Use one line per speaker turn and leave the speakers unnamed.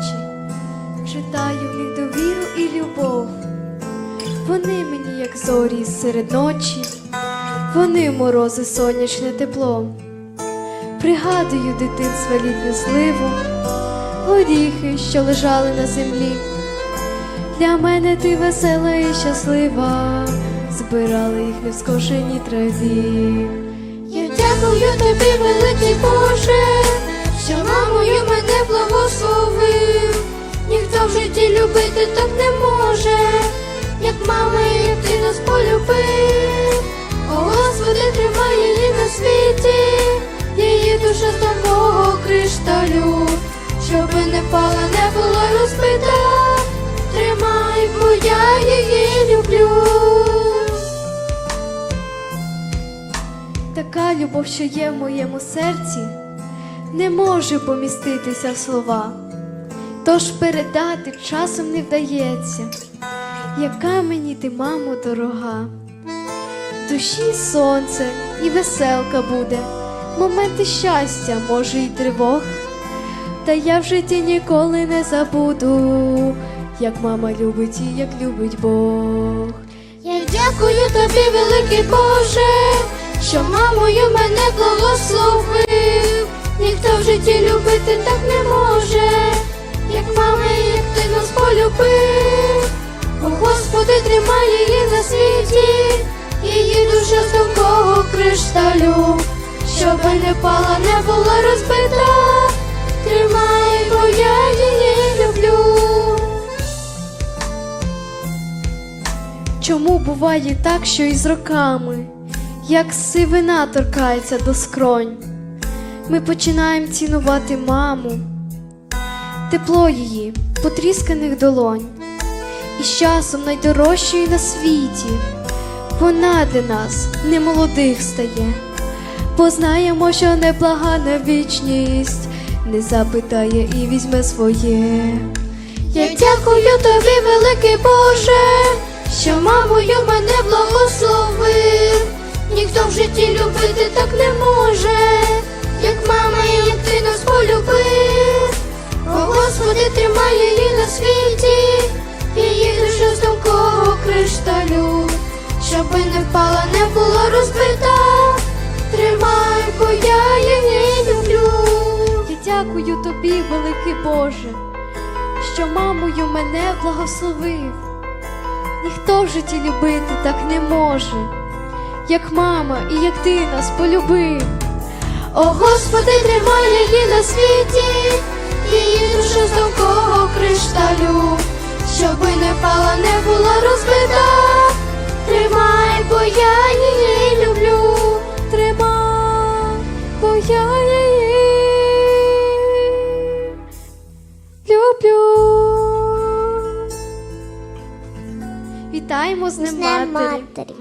очі, читаю в них довіру і любов. Вони мені, як зорі серед ночі, вони морози сонячне тепло. Пригадую дитинства літню сливу, горіхи, що лежали на землі. Для мене ти весела і щаслива, збирали їх не в скошеній траві.
Я дякую тобі, великий Боже, що мамою мене благословив. Щоби не була розбита. Тримай, бо я її люблю.
Така любов, що є в моєму серці, не може поміститися в слова, тож передати часом не вдається, яка мені ти, мамо, дорога. Душі сонце і веселка буде, моменти щастя, може, й тривог. Та я в житті ніколи не забуду, як мама любить і як любить Бог.
Я дякую тобі, великий Боже, що мамою мене благословив. Ніхто в житті любити так не може, як мама, як ти нас полюбив. О, Господи, тримай її на світі, її душа з тонкого кришталю, щоби не пала, не була розбита.
Чому буває так, що із роками, як сивина торкається до скронь, ми починаємо цінувати маму, тепло її, потрісканих долонь, і з часом найдорожчою на світі, вона для нас немолодих стає, бо знаємо, що неблагана вічність не запитає і візьме своє.
Я дякую тобі, великий Боже, що мамою мене благословив. Ніхто в житті любити так не може, як мама, і ти нас полюбив. О, Господи, тримай її на світі, її душа з тонкого кришталю, щоби не впала, не була розбита. Тримай, бо я її люблю.
Я дякую тобі, великий Боже, що мамою мене благословив. Ніхто в житті любити так не може, як мама і як ти нас полюбив.
О, Господи, тримай її на світі, її душу з тонкого кришталю, щоби не впала, не була розбита.
Вітаємо з ним матері.
матері.